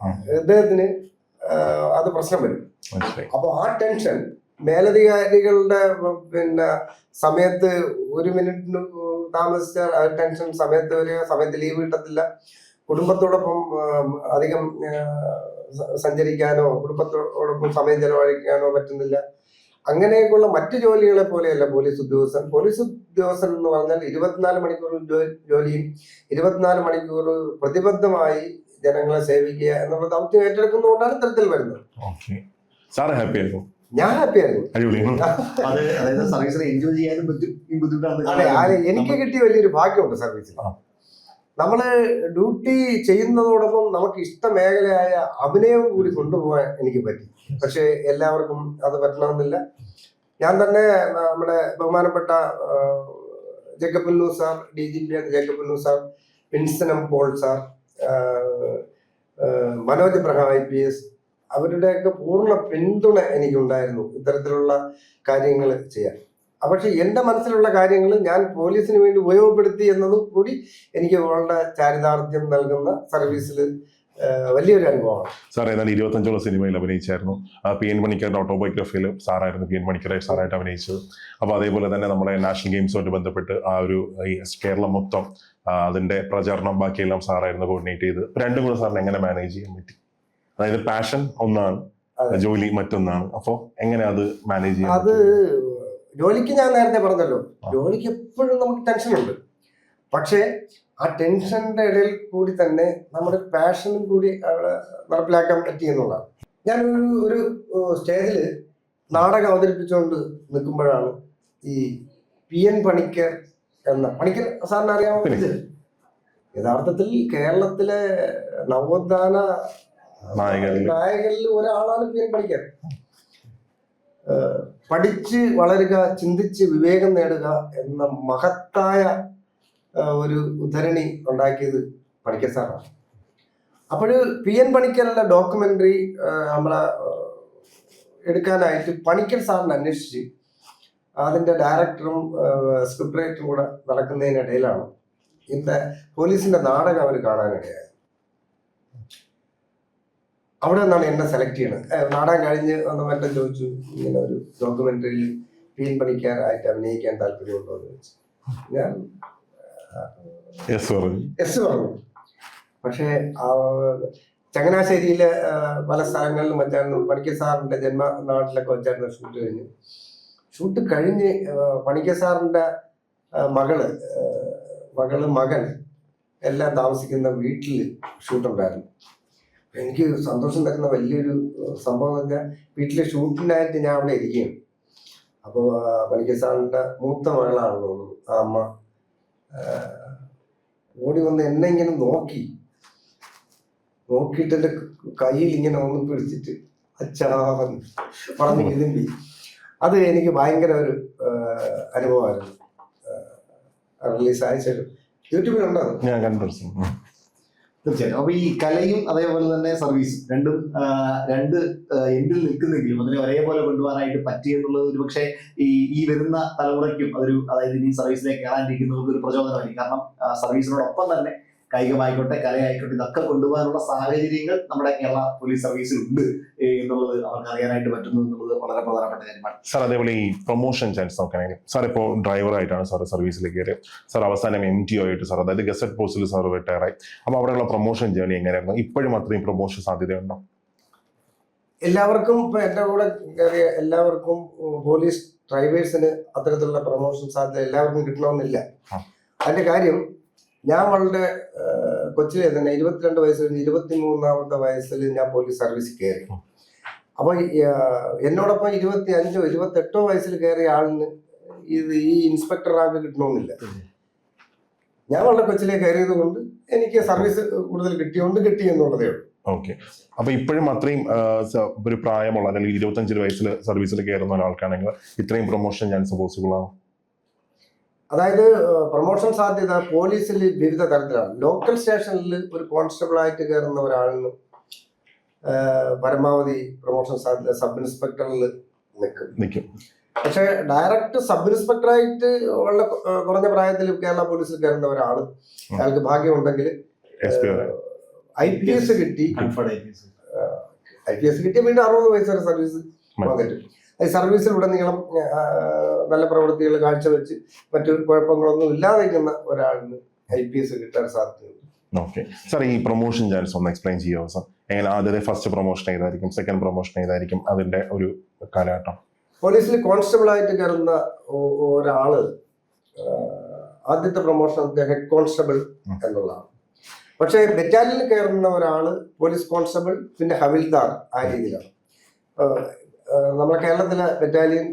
അദ്ദേഹത്തിന് ഇദ്ദേഹത്തിന് അത് പ്രശ്നം വരും. അപ്പോൾ ആ ടെൻഷൻ മേലധികാരികളുടെ പിന്നെ സമയത്ത് ഒരു മിനിറ്റിന് താമസിച്ച ടെൻഷൻ സമയത്ത് വരിക സമയത്ത് ലീവ് കിട്ടത്തില്ല. കുടുംബത്തോടൊപ്പം അധികം സഞ്ചരിക്കാനോ കുടുംബത്തോടൊപ്പം സമയം ചെലവഴിക്കാനോ പറ്റുന്നില്ല. അങ്ങനെയൊക്കെയുള്ള മറ്റു ജോലികളെ പോലെയല്ല പോലീസ് ഉദ്യോഗസ്ഥൻ. പോലീസ് ഉദ്യോഗസ്ഥൻ എന്ന് പറഞ്ഞാൽ ഇരുപത്തിനാല് മണിക്കൂർ ജോലിയും ഇരുപത്തിനാല് മണിക്കൂർ പ്രതിബദ്ധമായി ജനങ്ങളെ സേവിക്കുക എന്നുള്ള ദൗത്യം ഏറ്റെടുക്കുന്നതുകൊണ്ടാണ് ഇത്തരത്തിൽ വരുന്നത്. സാറ് ഹാപ്പി ആയിരുന്നു. ഞാൻ ഹാപ്പിയായിരുന്നു അത് അതായത് സർവീസിനെ എൻജോയ് ചെയ്യാനും പറ്റും ഈ ബുദ്ധിമുട്ടാണ് എനിക്ക് കിട്ടിയ വലിയൊരു ഭാഗ്യമുണ്ട് സർവീസിൽ നമ്മൾ നമ്മൾ ഡ്യൂട്ടി ചെയ്യുന്നതോടൊപ്പം നമുക്ക് ഇഷ്ട മേഖലയായ അഭിനയവും കൂടി കൊണ്ടുപോകാൻ എനിക്ക് പറ്റി. പക്ഷെ എല്ലാവർക്കും അത് പറ്റണമെന്നില്ല. ഞാൻ തന്നെ നമ്മുടെ ബഹുമാനപ്പെട്ട ജേക്കബുല്ലു Jacob sir D G P Jacob sir Vinson M Paul sir Manoj പ്രഹ I P S അവരുടെയൊക്കെ പൂർണ പിന്തുണ എനിക്കുണ്ടായിരുന്നു ഇത്തരത്തിലുള്ള കാര്യങ്ങൾ ചെയ്യാൻ. പക്ഷെ എന്റെ മനസ്സിലുള്ള കാര്യങ്ങൾ ഞാൻ പോലീസിന് വേണ്ടി ഉപയോഗപ്പെടുത്തി എന്നതും കൂടി എനിക്ക് വേണ്ട ചാരിതാർത്ഥ്യം നൽകുന്ന സർവീസിൽ വലിയൊരു അനുഭവമാണ്. സാർ ഏതാണ്ട് ഇരുപത്തഞ്ചോളം സിനിമയിൽ അഭിനയിച്ചായിരുന്നു. പി എൻ മണിക്കറിന്റെ ഓട്ടോബയോഗ്രഫിയിൽ സാറായിരുന്നു പി എൻ മണിക്കറെ സാറായിട്ട് അഭിനയിച്ചത്. അപ്പോൾ അതേപോലെ തന്നെ നമ്മുടെ നാഷണൽ ഗെയിംസുമായിട്ട് ബന്ധപ്പെട്ട് ആ ഒരു കേരളം മൊത്തം അതിന്റെ പ്രചാരണം ബാക്കിയെല്ലാം സാറായിരുന്നു കോർഡിനേറ്റ് ചെയ്ത്. രണ്ടും കൂടെ സാറിന് എങ്ങനെ മാനേജ് ചെയ്യാൻ പറ്റി? അതായത് പാഷൻ ഒന്നാണ്. ജോലി മറ്റൊന്നാണ് അപ്പോ എങ്ങനെ അത് മാനേജ് ചെയ്യാം അത്? ജോലിക്ക് ഞാൻ നേരത്തെ പറഞ്ഞല്ലോ. ജോലിക്ക് എപ്പോഴും നമുക്ക് ടെൻഷൻ ഉണ്ട് പക്ഷേ ആ ടെൻഷന്റെ ഇടയിൽ കൂടി തന്നെ നമ്മുടെ പാഷനും കൂടി അവിടെ നടപ്പിലാക്കാൻ പറ്റി എന്നുള്ളതാണ് ഞാൻ ഒരു ഒരു സ്റ്റേജിൽ നാടകം അവതരിപ്പിച്ചുകൊണ്ട് നിൽക്കുമ്പോഴാണ് ഈ പി എൻ പണിക്കർ എന്ന പണിക്കർ സാറിന് അറിയാമോ യഥാർത്ഥത്തിൽ കേരളത്തിലെ നവോത്ഥാന നായകരിൽ ഒരാളാണ് പി എൻ പണിക്കർ. പഠിച്ച് വളരുക ചിന്തിച്ച് വിവേകം നേടുക എന്ന മഹത്തായ ഒരു ഉദ്ധരണി ഉണ്ടാക്കിയത് പണിക്കർ സാറാണ്. അപ്പോൾ പി എൻ പണിക്കരുടെ ഡോക്യുമെന്ററി നമ്മളെ എടുക്കാനായിട്ട് പണിക്കർ സാറിനെ അന്വേഷിച്ച് അതിന്റെ ഡയറക്ടറും സ്ക്രിപ്റ്റ് റൈറ്ററും കൂടെ നടക്കുന്നതിനിടയിലാണ് ഇന്ന് പോലീസിന്റെ നാടകം അവർ കാണാനിടയായത്. അവിടെ നിന്നാണ് എന്നെ സെലക്ട് ചെയ്യണത്. നാടാൻ നാടകം കഴിഞ്ഞ് വന്നവരുടെ ചോദിച്ചു ഇങ്ങനെ ഒരു ഡോക്യുമെന്ററിയിൽ ഫീൽ പണിക്കാരായിട്ട് അഭിനയിക്കാൻ താല്പര്യമുണ്ടോ എന്ന് ചോദിച്ചു. ഞാൻ എസ് പറഞ്ഞു. പക്ഷേ ചങ്ങനാശ്ശേരിയിലെ പല സ്ഥലങ്ങളിലും വെച്ചായിരുന്നു പണിക്കർ സാറിന്റെ ജന്മ നാട്ടിലൊക്കെ വെച്ചായിരുന്നു ഷൂട്ട് കഴിഞ്ഞ്. ഷൂട്ട് കഴിഞ്ഞ് പണിക്കർ സാറിന്റെ മകൾ മകൾ മകൻ എല്ലാം താമസിക്കുന്ന വീട്ടിൽ ഷൂട്ടുണ്ടായിരുന്നു എനിക്ക് സന്തോഷം തരുന്ന വലിയൊരു സംഭവം എന്ന് വെച്ചാൽ വീട്ടിലെ ഷൂട്ടിനായിട്ട് ഞാൻ അവിടെ ഇരിക്കുകയാണ്. അപ്പോൾ പണിക്കർ സാറിന്റെ മൂത്ത മകളാണെന്ന് തോന്നുന്നു ആ അമ്മ. ഓടി വന്ന് എന്നെ ഇങ്ങനെ നോക്കി. നോക്കിയിട്ട് എന്റെ കയ്യിൽ ഇങ്ങനെ ഒന്ന് പിടിച്ചിട്ട് അച്ഛാ പറഞ്ഞു ഇരുമ്പി അത് എനിക്ക് ഭയങ്കര ഒരു അനുഭവമായിരുന്നു. റിലീസ് ശേഷം യൂട്യൂബിലുണ്ടോ? ഞാൻ കണ്ടു. തീർച്ചയായിട്ടും. അപ്പൊ ഈ കലയും അതേപോലെ തന്നെ സർവീസും രണ്ടും രണ്ട് എൻഡിൽ നിൽക്കുന്നെങ്കിലും അതിനെ ഒരേപോലെ കൊണ്ടുപോകാനായിട്ട് പറ്റി എന്നുള്ളത് ഒരു പക്ഷേ ഈ ഈ വരുന്ന തലമുറയ്ക്കും അതൊരു അതായത് ഇനി സർവീസിലേക്ക് കയറാനിരിക്കുന്നവർക്ക് ഒരു പ്രചോദനമായിരിക്കും. കാരണം സർവീസിനോടൊപ്പം തന്നെ കായികമായിക്കോട്ടെ കലയായിക്കോട്ടെ ഇതൊക്കെ കൊണ്ടുപോകാനുള്ള സാഹചര്യങ്ങൾ നമ്മുടെ കേരള പോലീസ് സർവീസിൽ ഉണ്ട് എന്നുള്ളത് അവർക്ക് അറിയാനായിട്ട് പറ്റുന്നു എന്നുള്ളത് വളരെ പ്രധാനപ്പെട്ട കാര്യമാണ്. സാർ അതേപോലെ ഈ പ്രൊമോഷൻ ചാൻസ് നോക്കുകയാണെങ്കിൽ സാർ ഇപ്പോൾ ഡ്രൈവറായിട്ടാണ് സാർ സർവീസിലേക്ക് കയറിയത് സാർ അവസാനം എം ടി ഒ ആയിട്ട് സാർ അതായത് ഗസറ്റ് പോസ്റ്റിൽ സാർ റിട്ടയർ ആയി അപ്പോൾ അവിടെയുള്ള പ്രൊമോഷൻ ജേണി എങ്ങനെയായിരുന്നു? ഇപ്പോഴും അത്രയും പ്രൊമോഷൻ സാധ്യതയുണ്ടോ? എല്ലാവർക്കും ഇപ്പൊ എന്റെ കൂടെ കയറിയ എല്ലാവർക്കും പോലീസ് ഡ്രൈവേഴ്സിന് അത്തരത്തിലുള്ള പ്രൊമോഷൻ സാധ്യത എല്ലാവർക്കും കിട്ടണമെന്നില്ല. അതിന്റെ കാര്യം ഞാൻ വളരെ കൊച്ചിലെ തന്നെ ഇരുപത്തിരണ്ട് വയസ്സിൽ ഇരുപത്തി മൂന്നാമത്തെ വയസ്സിൽ ഞാൻ പോലീസ് സർവീസ് കയറി. അപ്പോൾ എന്നോടൊപ്പം ഇരുപത്തി അഞ്ചോ ഇരുപത്തെട്ടോ വയസ്സിൽ കയറിയ ആളിന് ഇത് ഈ ഇൻസ്പെക്ടർ റാങ്ക് കിട്ടണമെന്നില്ല. ഞാൻ വളരെ കൊച്ചിലെ കയറിയത് കൊണ്ട് എനിക്ക് സർവീസ് കൂടുതൽ കിട്ടിയോണ്ട് കിട്ടി എന്നുള്ളതേ ഉള്ളൂ. ഓക്കെ. അപ്പൊ ഇപ്പോഴും അത്രയും ഒരു പ്രായമുള്ള അല്ലെങ്കിൽ ഇരുപത്തഞ്ച് വയസ്സിൽ സർവീസിൽ കയറുന്ന ഒരാൾക്കാണെങ്കിൽ ഇത്രയും പ്രൊമോഷൻ ഞാൻ സപ്പോസിബിൾ ആണ് അതായത് പ്രൊമോഷൻ സാധ്യത പോലീസിൽ വിവിധ തരത്തിലാണ്. ലോക്കൽ സ്റ്റേഷനിൽ ഒരു കോൺസ്റ്റബിൾ ആയിട്ട് കയറുന്ന ഒരാളിന് പരമാവധി പ്രൊമോഷൻ സാധ്യത സബ് ഇൻസ്പെക്ടറിൽ നിൽക്കും. നിൽക്കും. പക്ഷെ ഡയറക്റ്റ് സബ് ഇൻസ്പെക്ടറായിട്ട് ഉള്ള കുറഞ്ഞ പ്രായത്തിൽ കേരള പോലീസിൽ കയറുന്ന ഒരാൾ അയാൾക്ക് ഭാഗ്യമുണ്ടെങ്കിൽ ഐ പി എസ് കിട്ടി. ഐ പി എസ് കിട്ടിയ വീണ്ടും അറുപത് വയസ്സ് വരെ സർവീസ് ഈ സർവീസിലുടനീളം നല്ല പ്രവൃത്തികൾ കാഴ്ചവെച്ച് മറ്റു കുഴപ്പങ്ങളൊന്നും ഇല്ലാതെ ഇരിക്കുന്ന ഒരാളിന് ഐ പി എസ് കിട്ടാൻ സാധ്യതയുണ്ട്. ഓക്കെ സാർ ഈ പ്രൊമോഷൻ ചാൻസ് ഒന്ന് എക്സ്പ്ലെയിൻ ചെയ്യുമോ സാർ എങ്ങനെ ആദ്യത്തെ ഫസ്റ്റ് പ്രൊമോഷൻ ഏതായിരിക്കും സെക്കൻഡ് പ്രൊമോഷൻ ഏതായിരിക്കും അതിന്റെ ഒരു കാലഘട്ടം? പോലീസിൽ കോൺസ്റ്റബിൾ ആയിട്ട് കയറുന്ന ഒരാൾ ആദ്യത്തെ പ്രൊമോഷൻ ഹെഡ് കോൺസ്റ്റബിൾ എന്നുള്ളതാണ്. പക്ഷേ ബറ്റാലിയനിൽ കയറുന്ന ഒരാൾ പോലീസ് കോൺസ്റ്റബിൾ പിന്നെ ഹവിൽദാർ ആ രീതിയിലാണ്. നമ്മുടെ കേരളത്തിലെ ബറ്റാലിയൻ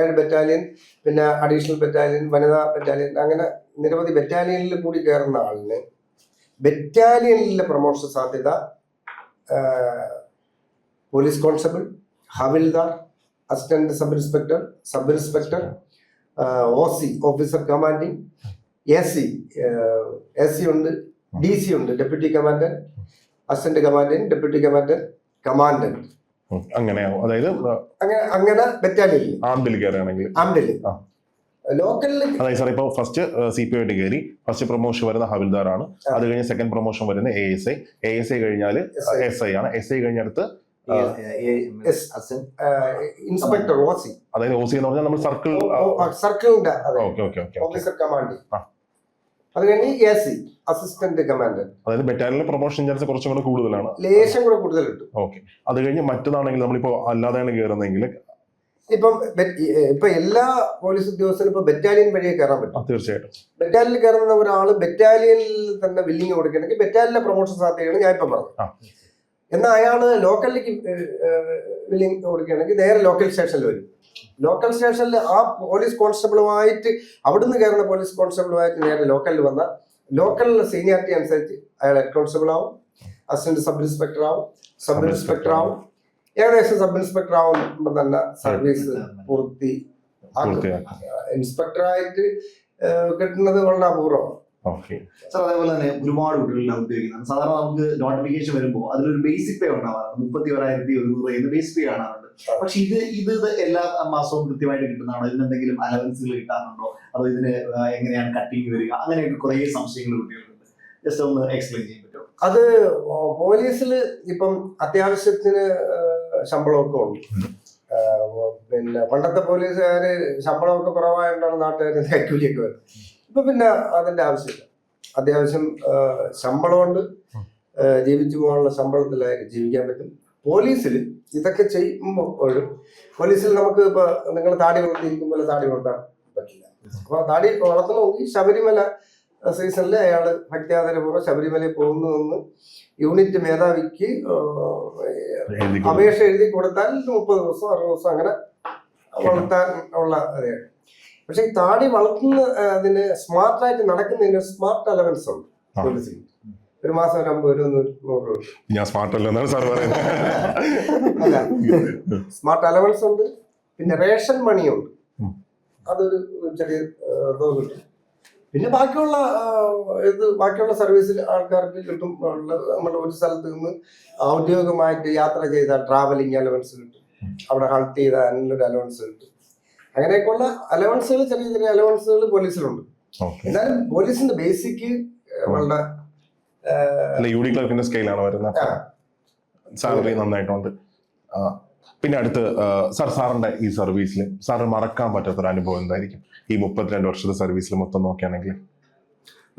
ഏഴ് ബറ്റാലിയൻ പിന്നെ അഡീഷണൽ ബറ്റാലിയൻ വനിതാ ബറ്റാലിയൻ അങ്ങനെ നിരവധി ബറ്റാലിയനിൽ കൂടി കയറുന്ന ആളിന് ബറ്റാലിയനിലെ പ്രൊമോഷൻ സാധ്യത police constable havildar assistant sub inspector sub inspector O C officer commanding A C A C ഉണ്ട് ഡി സി ഉണ്ട് deputy commandant assistant commandant deputy commandant commandant. അങ്ങനെയാവും. അതായത് അങ്ങനെ അങ്ങനെ ബറ്റാലിയൻ ആംഡിൽ കയറുകയാണെങ്കിൽ. ആംഡലിൽ ആ. ലോക്കലിൽ അതായത് സാർ ഇപ്പോൾ ഫസ്റ്റ് സി പി ആയിട്ട് കയറി ഫസ്റ്റ് പ്രൊമോഷൻ വരുന്ന ഹവിൽദാറാണ്. ആണ് അത് കഴിഞ്ഞ് സെക്കൻഡ് പ്രൊമോഷൻ വരുന്ന A S I A S I കഴിഞ്ഞാൽ. എസ് ഐ ആണ്. എസ് ഐ കഴിഞ്ഞടുത്ത് ഇൻസ്പെക്ടർ ഓസി. സി അതായത് ഓസി സി എന്ന് പറഞ്ഞാൽ നമ്മൾ സർക്കിൾ സർക്കിളിന്റെ അതെ. Okay okay okay. Officer command. ആ. അത് കഴിഞ്ഞ് എ സി അസിസ്റ്റന്റ് കമാൻഡന്റ് അതായത് ബറ്റാലിയനിലെ പ്രൊമോഷൻ ചാൻസ് കുറച്ചും കൂടെ കൂടുതലാണ്. ലേശം കൂടെ കൂടുതൽ കിട്ടും ഓക്കെ അത് കഴിഞ്ഞ് മറ്റതാണെങ്കിൽ നമ്മളിപ്പോ അല്ലാതെയാണ് കയറുന്നതെങ്കിൽ ഇപ്പം ഇപ്പൊ എല്ലാ പോലീസ് ഉദ്യോഗസ്ഥരും ഇപ്പൊ ബറ്റാലിയൻ വഴിയെ കയറാൻ പറ്റും. തീർച്ചയായിട്ടും. ബറ്റാലിയനിൽ കയറുന്ന ഒരാൾ ബറ്റാലിയനിൽ തന്നെ ബില്ലിംഗ് കൊടുക്കണമെങ്കിൽ ബറ്റാലിയനിലെ പ്രൊമോഷൻ സാധ്യതയാണ് ഞാൻ ഇപ്പം പറഞ്ഞത്. എന്നാൽ അയാൾ ലോക്കലിലേക്ക് ബില്ലിംഗ് കൊടുക്കുകയാണെങ്കിൽ നേരെ ലോക്കൽ സ്റ്റേഷനിൽ വരും. ലോക്കൽ സ്റ്റേഷനിൽ ആ പോലീസ് കോൺസ്റ്റബിളുമായിട്ട് അവിടുന്ന് കയറുന്ന പോലീസ് കോൺസ്റ്റബിളുമായിട്ട് നേരെ ലോക്കലിൽ വന്ന ലോക്കലിലെ സീനിയാരിറ്റി അനുസരിച്ച് അയാൾ ഹെഡ് കോൺസ്റ്റബിൾ ആവും അസിസ്റ്റന്റ് സബ് ഇൻസ്പെക്ടർ ആവും സബ് ഇൻസ്പെക്ടർ ആവും ഏകദേശം സബ് ഇൻസ്പെക്ടർ ആവുമ്പോൾ തന്നെ സർവീസ് പൂർത്തി ഇൻസ്പെക്ടർ ആയിട്ട് ഇൻസ്പെക്ടറായിട്ട് കിട്ടുന്നത് വളരെ അപൂർവമാണ്. സാർ അതേപോലെ തന്നെ ഒരുപാട് കുട്ടികളിലാണ് ഉദ്യോഗിക്കുന്നത് സാധാരണ നമുക്ക് നോട്ടിഫിക്കേഷൻ വരുമ്പോൾ അതിലൊരു ബേസിക് പേ ഉണ്ടാവാറുണ്ട്. മുപ്പത്തി ഒരായിരത്തി ഒരുന്നൂറ് എന്ന് ബേസിക് പേ കാണാറുണ്ട്. പക്ഷെ ഇത് ഇത് എല്ലാ മാസവും കൃത്യമായിട്ട് കിട്ടുന്നതാണോ? ഇതിന് എന്തെങ്കിലും അലവൻസുകൾ കിട്ടാറുണ്ടോ? അതോ ഇതിന് എങ്ങനെയാണ് കട്ടിങ് വരിക? അങ്ങനെയൊക്കെ കുറേ സംശയങ്ങൾ കുട്ടികൾക്കുണ്ട്. ജസ്റ്റ് ഒന്ന് എക്സ്പ്ലെയിൻ ചെയ്യാൻ പറ്റുമോ? അത് പോലീസിൽ ഇപ്പം അത്യാവശ്യത്തിന് ശമ്പളമൊക്കെ ഉണ്ട്. പിന്നെ പണ്ടത്തെ പോലീസുകാര് ശമ്പളമൊക്കെ കുറവായതുകൊണ്ടാണ് നാട്ടുകാർ കൈക്കൂലിയൊക്കെ വരുന്നത് ഇപ്പൊ പിന്നെ അതിന്റെ ആവശ്യമില്ല. അത്യാവശ്യം ശമ്പളമുണ്ട്. ജീവിച്ചു പോകാനുള്ള ശമ്പളത്തിലായി ജീവിക്കാൻ പറ്റും. പോലീസിൽ ഇതൊക്കെ ചെയ്യുമ്പോഴും പോലീസിൽ നമുക്ക് ഇപ്പൊ നിങ്ങൾ താടി വളർത്തിയിരിക്കുമ്പോൾ താടി വളർത്താൻ പറ്റില്ല. അപ്പൊ താടി വളർത്തണമെങ്കിൽ ശബരിമല സീസണിൽ അയാൾ ഭക്തിയാദരപൂർവം ശബരിമലയിൽ പോകുന്നു എന്ന് യൂണിറ്റ് മേധാവിക്ക് അപേക്ഷ എഴുതി കൊടുത്താൽ മുപ്പത് ദിവസം അറുപത് ദിവസം അങ്ങനെ വളർത്താൻ ഉള്ള അതെ പക്ഷെ ഈ താടി വളർത്തുന്ന അതിന് സ്മാർട്ടായിട്ട് നടക്കുന്നതിന് സ്മാർട്ട് അലവൻസ് ഉണ്ട്. പോലീസിൽ ഒരു മാസം ഒരു അമ്പത് രൂപ നൂറ് രൂപ ഞാൻ സ്മാർട്ട് അല്ല എന്നാണ് സാർ പറയുന്നത്. സ്മാർട്ട് അലവൻസ് ഉണ്ട് പിന്നെ റേഷൻ മണിയുണ്ട്. അതൊരു ചെറിയ കിട്ടും പിന്നെ ബാക്കിയുള്ള ഇത് ബാക്കിയുള്ള സർവീസിൽ ആൾക്കാർക്ക് കിട്ടും. നമ്മുടെ നമ്മൾ ഒരു സ്ഥലത്ത് നിന്ന് ഔദ്യോഗികമായിട്ട് യാത്ര ചെയ്താൽ ട്രാവലിംഗ് അലവൻസ് കിട്ടും. അവിടെ ഹൾട്ട് ചെയ്താൽ അതിനൊരു അലവൻസ് കിട്ടും. അങ്ങനെയൊക്കെയുള്ള അലവൻസുകൾ ചെറിയ ചെറിയ അലവൻസുകൾ പോലീസിലുണ്ട്. എന്നാലും പോലീസിന്റെ ബേസിക് വളരെ അല്ല യു ക്ലർക്കിന്റെ സ്കെയിലാണ് വരുന്നത്. സാലറി നന്നായിട്ടുണ്ട്. പിന്നെ അടുത്ത് സാർ സാറിന്റെ ഈ സർവീസിൽ സാറിന് മറക്കാൻ പറ്റാത്തൊരു അനുഭവം എന്തായിരിക്കും? ഈ മുപ്പത്തിരണ്ട് വർഷത്തെ സർവീസിൽ മൊത്തം നോക്കുകയാണെങ്കിൽ.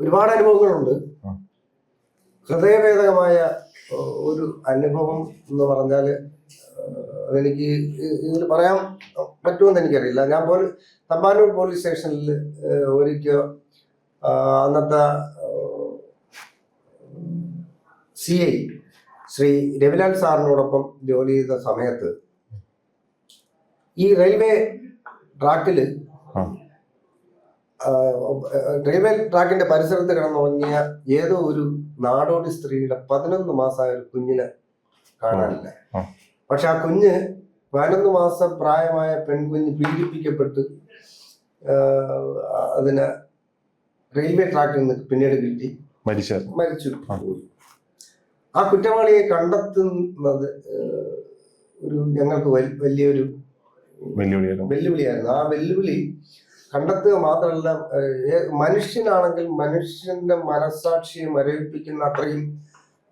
ഒരുപാട് അനുഭവങ്ങളുണ്ട്. ഹൃദയഭേദകമായ ഒരു അനുഭവം എന്ന് പറഞ്ഞാൽ അതെനിക്ക് ഇതിൽ പറയാൻ പറ്റുമെന്ന് എനിക്കറിയില്ല. ഞാൻ പോലും തമ്പാനൂർ പോലീസ് സ്റ്റേഷനിൽ ഒരിക്കൽ അന്നത്തെ സി ഐ ശ്രീ രവിലാൽ സാറിനോടൊപ്പം ജോലി ചെയ്ത സമയത്ത് ഈ റെയിൽവേ ട്രാക്കിൽ റെയിൽവേ ട്രാക്കിന്റെ പരിസരത്ത് കിടന്നുറങ്ങിയ ഏതോ ഒരു നാടോടി സ്ത്രീയുടെ പതിനൊന്ന് മാസമായ ഒരു കുഞ്ഞിനെ കാണാനില്ല. പക്ഷെ ആ കുഞ്ഞ് പതിനൊന്ന് മാസം പ്രായമായ പെൺകുഞ്ഞ് പീഡിപ്പിക്കപ്പെട്ട് അതിന് റെയിൽവേ ട്രാക്കിൽ നിന്ന് പിന്നീട് കിട്ടി. മരിച്ചു മരിച്ചു ആ. കുറ്റവാളിയെ കണ്ടെത്തുന്നത് ഒരു ഞങ്ങൾക്ക് വലിയൊരു വെല്ലുവിളിയായിരുന്നു ആ വെല്ലുവിളി കണ്ടെത്തുക മാത്രമല്ല മനുഷ്യനാണെങ്കിൽ മനുഷ്യന്റെ മനസാക്ഷിയെ മരവിപ്പിക്കുന്ന അത്രയും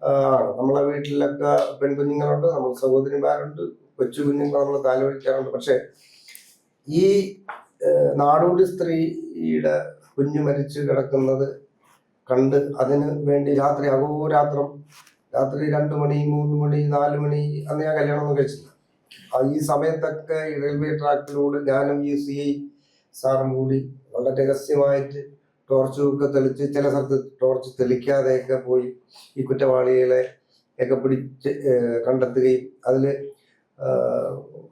ആണ് നമ്മളെ വീട്ടിലൊക്കെ പെൺകുഞ്ഞുങ്ങളുണ്ട് നമ്മൾ സഹോദരിമാരുണ്ട് കൊച്ചു കുഞ്ഞുങ്ങൾ നമ്മൾ താലോചിക്കാറുണ്ട് പക്ഷെ ഈ നാടോടി സ്ത്രീയുടെ കുഞ്ഞു മരിച്ചു കിടക്കുന്നത് കണ്ട് അതിന് വേണ്ടി രാത്രി അഹോരാത്രം രാത്രി രണ്ടു മണി മൂന്ന് മണി നാല് മണി അന്ന് ഞാൻ കല്യാണം ഒന്നും കഴിച്ചില്ല ഈ സമയത്തൊക്കെ റെയിൽവേ ട്രാക്കിലൂടെ ഞാനും ഈ സി ഐ സാറും കൂടി വളരെ രഹസ്യമായിട്ട് ടോർച്ച് തെളിച്ച് ചില സ്ഥലത്ത് ടോർച്ച് തെളിക്കാതെയൊക്കെ പോയി ഈ കുറ്റവാളികളെ ഒക്കെ പിടിച്ച് കണ്ടെത്തുകയും അതിൽ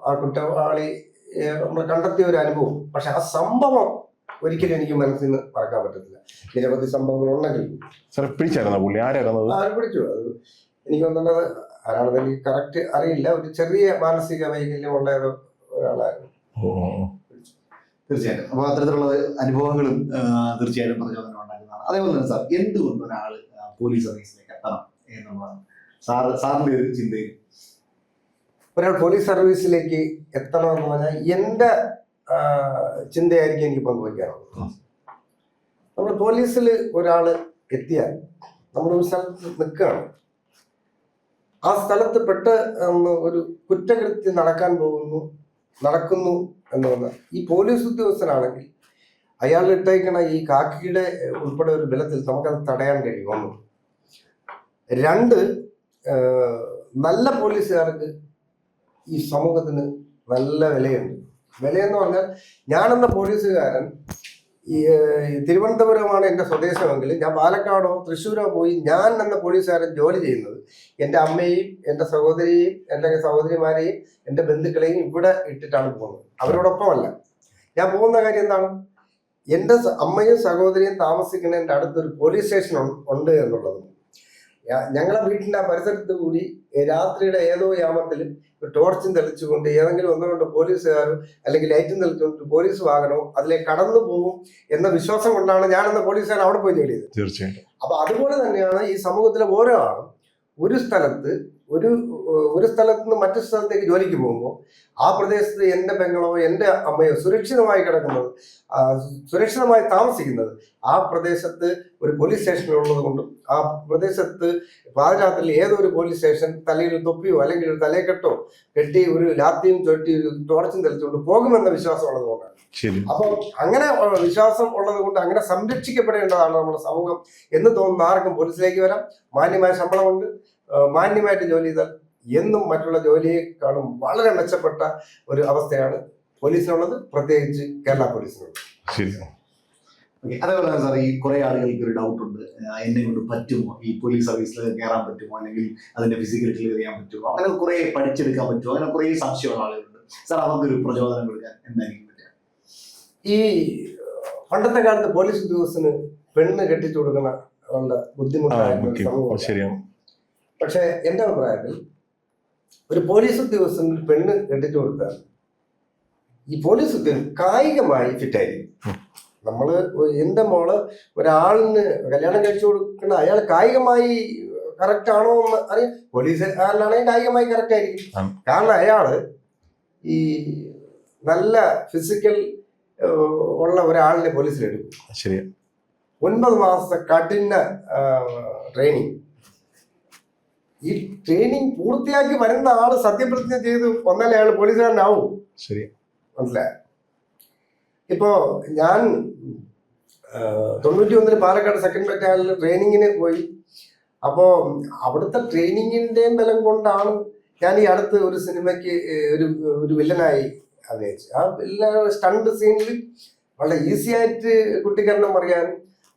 ആ കുറ്റവാളി നമ്മൾ കണ്ടെത്തിയ ഒരു അനുഭവം. പക്ഷെ ആ സംഭവം ഒരിക്കലും എനിക്ക് മനസ്സിൽ നിന്ന് മറക്കാൻ പറ്റത്തില്ല. നിരവധി സംഭവങ്ങൾ ഉണ്ടെങ്കിൽ സാർ പിടിച്ചായിരുന്നു പുള്ളി? ആരായിരുന്നത് ആര് പിടിച്ചു? അത് എനിക്ക് തോന്നുന്നത് ആരാണെന്ന് എനിക്ക് കറക്റ്റ് അറിയില്ല. ഒരു ചെറിയ മാനസിക വൈകല്യമുള്ള ഒരു ഒരാളായിരുന്നു. തീർച്ചയായിട്ടും. അപ്പൊ അത്തരത്തിലുള്ള അനുഭവങ്ങളും തീർച്ചയായിട്ടും പ്രചോദനം ഉണ്ടാക്കുന്നതാണ് അതേപോലെ തന്നെ സാർ എന്തുകൊണ്ട് ഒരാൾ പോലീസ് സർവീസിലേക്ക് എത്തണം എന്നുള്ളതാണ് സാർ സാറിന്റെ ഒരു ചിന്തയിൽ ഒരാൾ പോലീസ് സർവീസിലേക്ക് എത്തണമെന്ന് പറഞ്ഞാൽ എന്റെ ആ, ചിന്തയായിരിക്കും എനിക്ക് പങ്കുവയ്ക്കാറുള്ളത് നമ്മൾ പോലീസിൽ ഒരാൾ എത്തിയാൽ നമ്മൾ ഒരു സ്ഥലത്ത് നിൽക്കുകയാണ്. ആ സ്ഥലത്ത് പെട്ട് ഒരു കുറ്റകൃത്യം നടക്കാൻ പോകുന്നു നടക്കുന്നു എന്ന് പറഞ്ഞാൽ ഈ പോലീസ് ഉദ്യോഗസ്ഥനാണെങ്കിൽ അയാൾ ഇട്ടേക്കണ ഈ കാക്കിയുടെ ഉൾപ്പെടെ ഒരു ബലത്തിൽ നമുക്കത് തടയാൻ കഴിയും ഒന്ന് രണ്ട് നല്ല പോലീസുകാർക്ക് ഈ സമൂഹത്തിന് നല്ല വിലയുണ്ട്. വിലയെന്ന് പറഞ്ഞാൽ ഞാനെന്ന പോലീസുകാരൻ ഈ തിരുവനന്തപുരമാണ് എന്റെ സ്വദേശമെങ്കിൽ ഞാൻ പാലക്കാടോ തൃശ്ശൂരോ പോയി ഞാൻ എന്ന പോലീസുകാരൻ ജോലി ചെയ്യുന്നത് എന്റെ അമ്മയെയും എന്റെ സഹോദരിയെയും എന്റെ സഹോദരിമാരെയും എന്റെ ബന്ധുക്കളെയും ഇവിടെ ഇട്ടിട്ടാണ് പോകുന്നത്. അവരോടൊപ്പമല്ല. ഞാൻ പോകുന്ന കാര്യം എന്താണ്? എന്റെ അമ്മയും സഹോദരിയും താമസിക്കുന്ന എന്റെ അടുത്തൊരു പോലീസ് സ്റ്റേഷൻ ഉണ്ട് എന്നുള്ളത്. ഞങ്ങളെ വീട്ടിന്റെ ആ പരിസരത്ത് കൂടി രാത്രിയുടെ ഏതോ യാമത്തിൽ ടോർച്ചും തെളിച്ചുകൊണ്ട് ഏതെങ്കിലും ഒന്നോ പോലീസുകാരോ പോലീസുകാരും അല്ലെങ്കിൽ ലൈറ്റും തെളിച്ചുകൊണ്ട് പോലീസ് വാഹനവും അതിലേക്ക് കടന്നു പോകും എന്ന വിശ്വാസം കൊണ്ടാണ് ഞാൻ എന്ന പോലീസുകാരൻ അവിടെ പോയി ജോലി ചെയ്തത് തീർച്ചയായിട്ടും. അപ്പൊ അതുപോലെ തന്നെയാണ് ഈ സമൂഹത്തിലെ ഓരോ ആളും ഒരു സ്ഥലത്ത് ഒരു ഒരു സ്ഥലത്ത് നിന്ന് മറ്റു സ്ഥലത്തേക്ക് ജോലിക്ക് പോകുമ്പോൾ ആ പ്രദേശത്ത് എന്റെ പെങ്ങളോ എന്റെ അമ്മയോ സുരക്ഷിതമായി കിടക്കുന്നത് സുരക്ഷിതമായി താമസിക്കുന്നത് ആ പ്രദേശത്ത് ഒരു പോലീസ് സ്റ്റേഷൻ ഉള്ളത് കൊണ്ടും ആ പ്രദേശത്ത് പാതിരാത്രിയിൽ ഏതൊരു പോലീസ് സ്റ്റേഷൻ തലയിൽ തൊപ്പിയോ അല്ലെങ്കിൽ ഒരു തലയെക്കെട്ടോ കെട്ടി ഒരു ലാത്തിയും ചൊട്ടി ഒരു ടോർച്ചും തെളിച്ചുകൊണ്ട് പോകുമെന്ന വിശ്വാസം ഉള്ളത് കൊണ്ടാണ്. അപ്പം അങ്ങനെ വിശ്വാസം ഉള്ളത് കൊണ്ട് അങ്ങനെ സംരക്ഷിക്കപ്പെടേണ്ടതാണ് നമ്മുടെ സമൂഹം എന്ന് തോന്നുന്ന ആർക്കും പോലീസിലേക്ക് വരാം. മാന്യമായ ശമ്പളമുണ്ട്. മാന്യമായിട്ട് ജോലി ചെയ്താൽ എന്നും മറ്റുള്ള ജോലിയെക്കാളും വളരെ മെച്ചപ്പെട്ട ഒരു അവസ്ഥയാണ് പോലീസിനുള്ളത്. പ്രത്യേകിച്ച് കേരള പോലീസിനുള്ളത്. ശരി. ഓക്കെ അതേപോലെ തന്നെ സാർ ഈ കുറെ ആളുകൾക്ക് ഒരു ഡൗട്ട് ഉണ്ട്. ആ, എന്നെ കൊണ്ട് പറ്റുമോ? ഈ പോലീസ് സർവീസിൽ കയറാൻ പറ്റുമോ? അല്ലെങ്കിൽ അതിന്റെ ഫിസിക്കൽ ക്ലിയർ ചെയ്യാൻ പറ്റുമോ? അങ്ങനെ കുറെ പഠിച്ചെടുക്കാൻ പറ്റുമോ? അങ്ങനെ കുറെ സംശയമുള്ള ആളുകളുണ്ട്. സാർ അവർക്കൊരു പ്രചോദനം കൊടുക്കാൻ എന്തായിരിക്കും പറ്റുക ഈ പണ്ടത്തെ കാലത്ത് പോലീസ് ഉദ്യോഗസ്ഥന് പെണ്ണ് കെട്ടിച്ചു കൊടുക്കുന്ന വളരെ ബുദ്ധിമുട്ടായിരുന്ന പക്ഷെ എന്റെ അഭിപ്രായത്തിൽ ഒരു പോലീസ് ഉദ്യോഗസ്ഥന് പെണ്ണ് കെട്ടിച്ചു കൊടുത്താൽ ഈ പോലീസ് ഉദ്യോഗസ്ഥൻ കായികമായി ഫിറ്റായിരിക്കും നമ്മൾ എന്റെ മോൾ ഒരാളിന് കല്യാണം കഴിച്ചു കൊടുക്കുന്ന അയാൾ കായികമായി കറക്റ്റ് ആണോ എന്ന് അറിയാം പോലീസുകാരനാണെങ്കിൽ കായികമായി കറക്റ്റ് ആയിരിക്കും. കാരണം അയാൾ ഈ നല്ല ഫിസിക്കൽ ഉള്ള ഒരാളിനെ പോലീസിലെടുക്കും ശരി ഒൻപത് മാസത്തെ കഠിന ട്രെയിനിങ് ഈ ട്രെയിനിങ് പൂർത്തിയാക്കി വരുന്ന ആൾ സത്യപ്രതിജ്ഞ ചെയ്ത് ഒന്നല്ലേ അയാൾ പോലീസുകാരനാവും ശരി മനസ്സിലായോ? ഇപ്പോ ഞാൻ തൊണ്ണൂറ്റി ഒന്നിൽ പാലക്കാട് സെക്കൻഡ് ബറ്റാലിയനിൽ ട്രെയിനിങ്ങിന് പോയി. അപ്പോ അവിടുത്തെ ട്രെയിനിങ്ങിന്റെയും ബലം കൊണ്ടാണ് ഞാൻ ഈ അടുത്ത് ഒരു സിനിമയ്ക്ക് ഒരു ഒരു വില്ലനായി അഭിനയിച്ചു ആ വില്ല സ്റ്റണ്ട് സീനിൽ വളരെ ഈസി ആയിട്ട് കുട്ടിക്കരണം പറയാൻ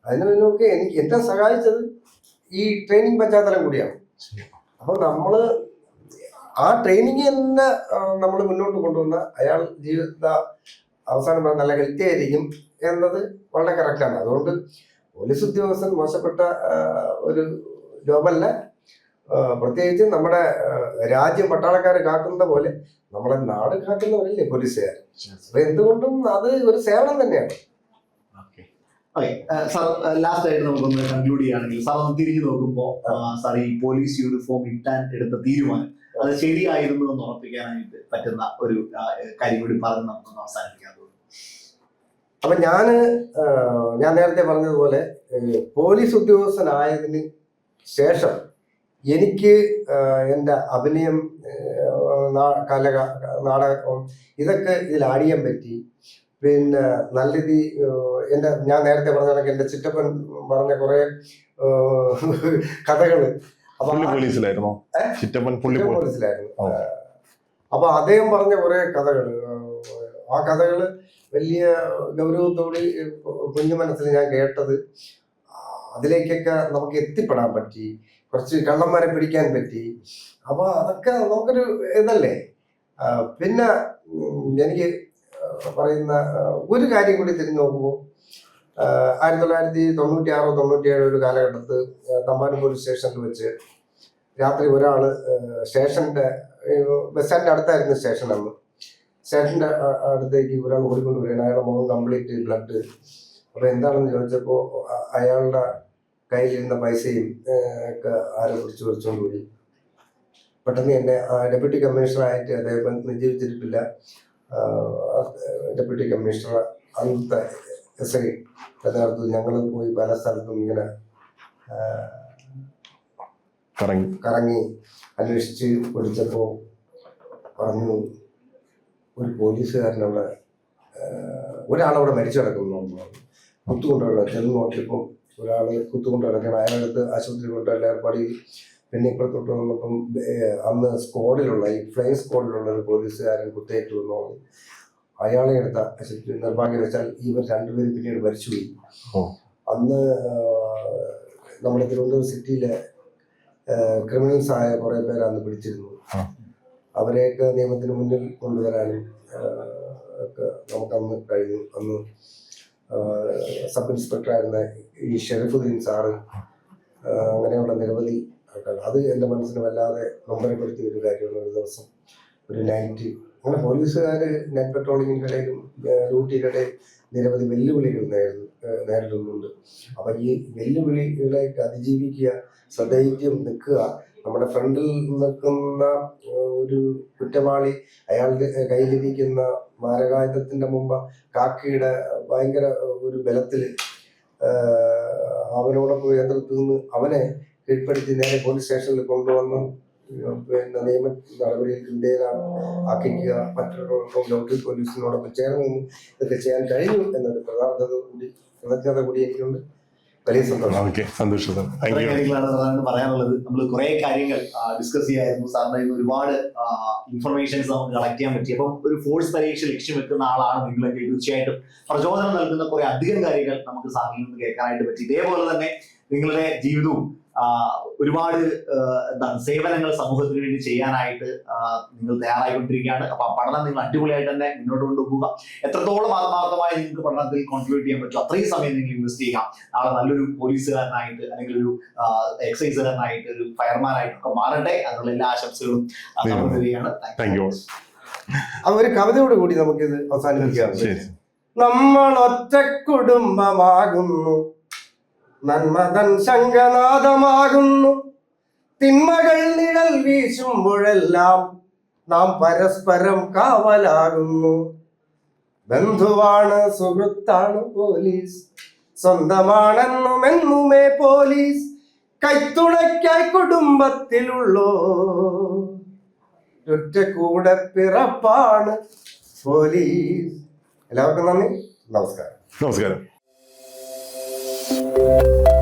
അതിന് മുന്നൊക്കെ എനിക്ക് എന്നെ സഹായിച്ചത് ഈ ട്രെയിനിങ് പശ്ചാത്തലം കൂടിയാണ്. അപ്പോൾ നമ്മൾ ആ ട്രെയിനിങ് തന്നെ നമ്മൾ മുന്നോട്ട് കൊണ്ടുവന്ന അയാൾ ജീവിത അവസാനം പറഞ്ഞ നല്ല ഹെൽത്തി ആയിരിക്കും എന്നത് വളരെ കറക്റ്റാണ് അതുകൊണ്ട് പോലീസ് ഉദ്യോഗസ്ഥൻ മോശപ്പെട്ട ഒരു ജോബല്ല. പ്രത്യേകിച്ച് നമ്മുടെ രാജ്യം പട്ടാളക്കാരെ കാക്കുന്ന പോലെ നമ്മുടെ നാട് കാക്കുന്നവരല്ലേ പോലീസുകാർ? അപ്പൊ എന്തുകൊണ്ടും അത് ഒരു സേവനം തന്നെയാണ്. സാർ ലാസ്റ്റ് ആയിട്ട് നമുക്കൊന്ന് കൺക്ലൂഡ് ചെയ്യുകയാണെങ്കിൽ സാർ ഒന്ന് തിരിഞ്ഞു നോക്കുമ്പോൾ സാർ ഈ പോലീസ് യൂണിഫോം ഇട്ടാൻ എടുത്ത തീരുമാനം അത് ശരിയായിരുന്നു എന്ന് ഉറപ്പിക്കാനായിട്ട് പറ്റുന്ന ഒരു കാര്യം കൂടി പറഞ്ഞ് നമുക്കൊന്ന് അവസാനിപ്പിക്കാൻ തോന്നുന്നു അപ്പൊ ഞാൻ ഞാൻ നേരത്തെ പറഞ്ഞതുപോലെ പോലീസ് ഉദ്യോഗസ്ഥനായതിന് ശേഷം എനിക്ക് എന്റെ അഭിനയം കല നാടകം ഇതൊക്കെ ഇതിൽ ആടിയാൻ പറ്റി. പിന്നെ നല്ല രീതി എന്റെ ഞാൻ നേരത്തെ പറഞ്ഞ കണക്ക് എന്റെ ചിറ്റപ്പൻ പറഞ്ഞ കുറേ അപ്പൊ പുള്ളി പോലീസിലായിരുന്നോ? ചിറ്റപ്പൻ പുള്ളി പോലീസിലായിരുന്നു. അപ്പൊ അദ്ദേഹം പറഞ്ഞ കുറെ കഥകൾ ആ കഥകൾ വലിയ ഗൗരവത്തോടെ കുഞ്ഞു മനസ്സിൽ ഞാൻ കേട്ടത് അതിലേക്കൊക്കെ നമുക്ക് എത്തിപ്പെടാൻ പറ്റി കുറച്ച് കള്ളന്മാരെ പിടിക്കാൻ പറ്റി. അപ്പൊ അതൊക്കെ നമുക്കൊരു ഇതല്ലേ? പിന്നെ എനിക്ക് പറയുന്ന ഒരു കാര്യം കൂടി തിരിഞ്ഞു നോക്കുമ്പോൾ ആയിരത്തി തൊള്ളായിരത്തി തൊണ്ണൂറ്റി ആറോ തൊണ്ണൂറ്റി ഏഴോ ഒരു കാലഘട്ടത്ത് തമ്പാനൂർ പോലീസ് സ്റ്റേഷനിൽ വെച്ച് രാത്രി ഒരാൾ സ്റ്റേഷന്റെ ബസ് സ്റ്റാൻഡിന്റെ അടുത്തായിരുന്നു സ്റ്റേഷൻ അന്ന്. സ്റ്റേഷന്റെ അടുത്തേക്ക് ഒരാൾ ഓടിക്കൊണ്ട് വരികയാണ്. അയാളുടെ മുഖം കംപ്ലീറ്റ് ബ്ലഡ് അപ്പൊ എന്താണെന്ന് ചോദിച്ചപ്പോ അയാളുടെ കയ്യിലിരുന്ന പൈസയും ഒക്കെ ആരും പിടിച്ചു പറിച്ചുകൊണ്ട് പോയി പെട്ടെന്ന് തന്നെ ഡെപ്യൂട്ടി കമ്മീഷണറായിട്ട് അദ്ദേഹം നിജീവിച്ചിരിപ്പില്ല ഡെപ്യൂട്ടി കമ്മീഷണർ അന്നത്തെ എസ് ഐ യഥാർത്ഥത്തിൽ ഞങ്ങൾ പോയി പല സ്ഥലത്തും ഇങ്ങനെ കറങ്ങി. കറങ്ങി അന്വേഷിച്ച് പിടിച്ചപ്പോൾ പറഞ്ഞു ഒരു പോലീസുകാരനവിടെ ഒരാളവിടെ മരിച്ചു കിടക്കുന്നു കുത്തുകൊണ്ടുള്ള ചെന്ന് നോക്കിയപ്പോൾ ഒരാൾ കുത്തുകൊണ്ട് കിടക്കണം അയാളടുത്ത് ആശുപത്രി കൊണ്ടുള്ള എല്ലാ ചെയ്തു. പിന്നെ ഇപ്പുറത്തോട്ട് വന്നപ്പം അന്ന് സ്ക്വാഡിലുള്ള ഈ ഫ്ലൈ സ്ക്വാഡിലുള്ള ഒരു പോലീസുകാരൻ കുത്തേറ്റു എന്ന് പറഞ്ഞു അയാളെ എടുത്ത ആശുപത്രി നിർഭാഗ്യം വെച്ചാൽ ഇവർ രണ്ടുപേരും പിന്നീട് മരിച്ചുപോയി. അന്ന് നമ്മുടെ തിരുവനന്തപുരം സിറ്റിയിലെ ക്രിമിനൽസ് ആയ കുറെ പേര് അന്ന് പിടിച്ചിരുന്നു. അവരെയൊക്കെ നിയമത്തിന് മുന്നിൽ കൊണ്ടുവരാനും ഒക്കെ നമുക്കന്ന് കഴിഞ്ഞു. അന്ന് സബ് ഇൻസ്പെക്ടർ ആയിരുന്ന ഈ ഷെറിഫുദ്ദീൻ സാറ് അങ്ങനെയുള്ള നിരവധി ആൾക്കാർ. അത് എന്റെ മനസ്സിന് വല്ലാതെ നൊമ്പരപ്പെടുത്തിയ ഒരു കാര്യമാണ്. ഒരു ദിവസം ഒരു നൈറ്റ് അങ്ങനെ പോലീസുകാർ നെറ്റ് പെട്രോളിങ്ങിനിടയിലും ഡ്യൂട്ടിയുടെ നിരവധി വെല്ലുവിളികൾ നേരിടുന്നു നേരിടുന്നുണ്ട്. അപ്പൊ ഈ വെല്ലുവിളികളെ അതിജീവിക്കുക സധൈര്യം നിൽക്കുക നമ്മുടെ ഫ്രണ്ടിൽ നിൽക്കുന്ന ഒരു കുറ്റവാളി അയാളുടെ കയ്യിലിരിക്കുന്ന മാരകായുധത്തിന്റെ മുമ്പ് കാക്കയുടെ ഭയങ്കര ഒരു ബലത്തിൽ അവനോടൊപ്പം എതിർത്ത് നിന്ന് അവനെ കീഴ്പ്പെടുത്തി നേരെ പോലീസ് സ്റ്റേഷനിൽ കൊണ്ടുവന്ന്. പിന്നെ നിയമ നടപടിയിൽ വിധേയരാണ് ആക്കിക്കുക. മറ്റുള്ളവർക്കും ലോക്കൽ പോലീസിനോടൊപ്പം ചേർന്ന് നിന്ന് ഇതൊക്കെ ചെയ്യാൻ കഴിഞ്ഞു എന്നൊരു പ്രധാനത കൂടി കൃതജ്ഞത കൂടി എനിക്കുണ്ട്. വലിയ സന്തോഷം. ഓക്കെ സന്തോഷം കാര്യങ്ങളാണ് സാറിന് പറയാനുള്ളത്. നമ്മൾ കുറെ കാര്യങ്ങൾ ഡിസ്കസ് ചെയ്യായിരുന്നു. സാറിന്റെ കയ്യിൽ ഒരുപാട് ഇൻഫർമേഷൻസ് നമുക്ക് കളക്ട് ചെയ്യാൻ പറ്റി. അപ്പം ഒരു ഫോഴ്സ് പരീക്ഷ ലക്ഷ്യം വെക്കുന്ന ആളാണ് നിങ്ങളൊക്കെ. തീർച്ചയായിട്ടും പ്രചോദനം നൽകുന്ന കുറെ അധികം കാര്യങ്ങൾ നമുക്ക് സാറിൽ നിന്ന് കേൾക്കാനായിട്ട് പറ്റി. ഇതേപോലെ തന്നെ നിങ്ങളുടെ ജീവിതവും ഒരുപാട് എന്താണ് സേവനങ്ങൾ സമൂഹത്തിന് വേണ്ടി ചെയ്യാനായിട്ട് നിങ്ങൾ തയ്യാറായിക്കൊണ്ടിരിക്കുകയാണ്. അപ്പൊ ആ പഠനം നിങ്ങൾ അടിപൊളിയായിട്ട് തന്നെ മുന്നോട്ട് കൊണ്ടുപോകുക എത്രത്തോളം ആത്മാർത്ഥമായി നിങ്ങൾക്ക് പഠനത്തിൽ കോൺട്രിബ്യൂട്ട് ചെയ്യാൻ പറ്റും അത്രയും സമയം നിങ്ങൾ ഇൻവെസ്റ്റ് ചെയ്യാം നാളെ നല്ലൊരു പോലീസുകാരനായിട്ട് അല്ലെങ്കിൽ ഒരു എക്സൈസുകാരനായിട്ട് ഒരു ഫയർമാനായിട്ട് ഒക്കെ മാറട്ടെ അതിനുള്ള എല്ലാ ആശംസകളും തരികയാണ്. താങ്ക് യു ഒരു കവിതയോട് കൂടി നമുക്ക് ഇത് അവസാനിപ്പിക്കാം നമ്മൾ ഒറ്റ കുടുംബമാകുന്നു. നന്മതൻ ശങ്കനാഥമാകുന്നു തിന്മകൾ നിഴൽ വീശുമ്പോഴെല്ലാം നാം പരസ്പരം കാവലാകുന്നു. ബന്ധുവാണ് സുഹൃത്താണ് പോലീസ്. സ്വന്തമാണെന്നും എന്നുമേ പോലീസ്. കൈത്തുണയ്ക്കായി കുടുംബത്തിലുള്ളോ ഒറ്റ കൂടെ പിറപ്പാണ് പോലീസ്. എല്ലാവർക്കും നന്ദി. നമസ്കാരം. നമസ്കാരം. Peace.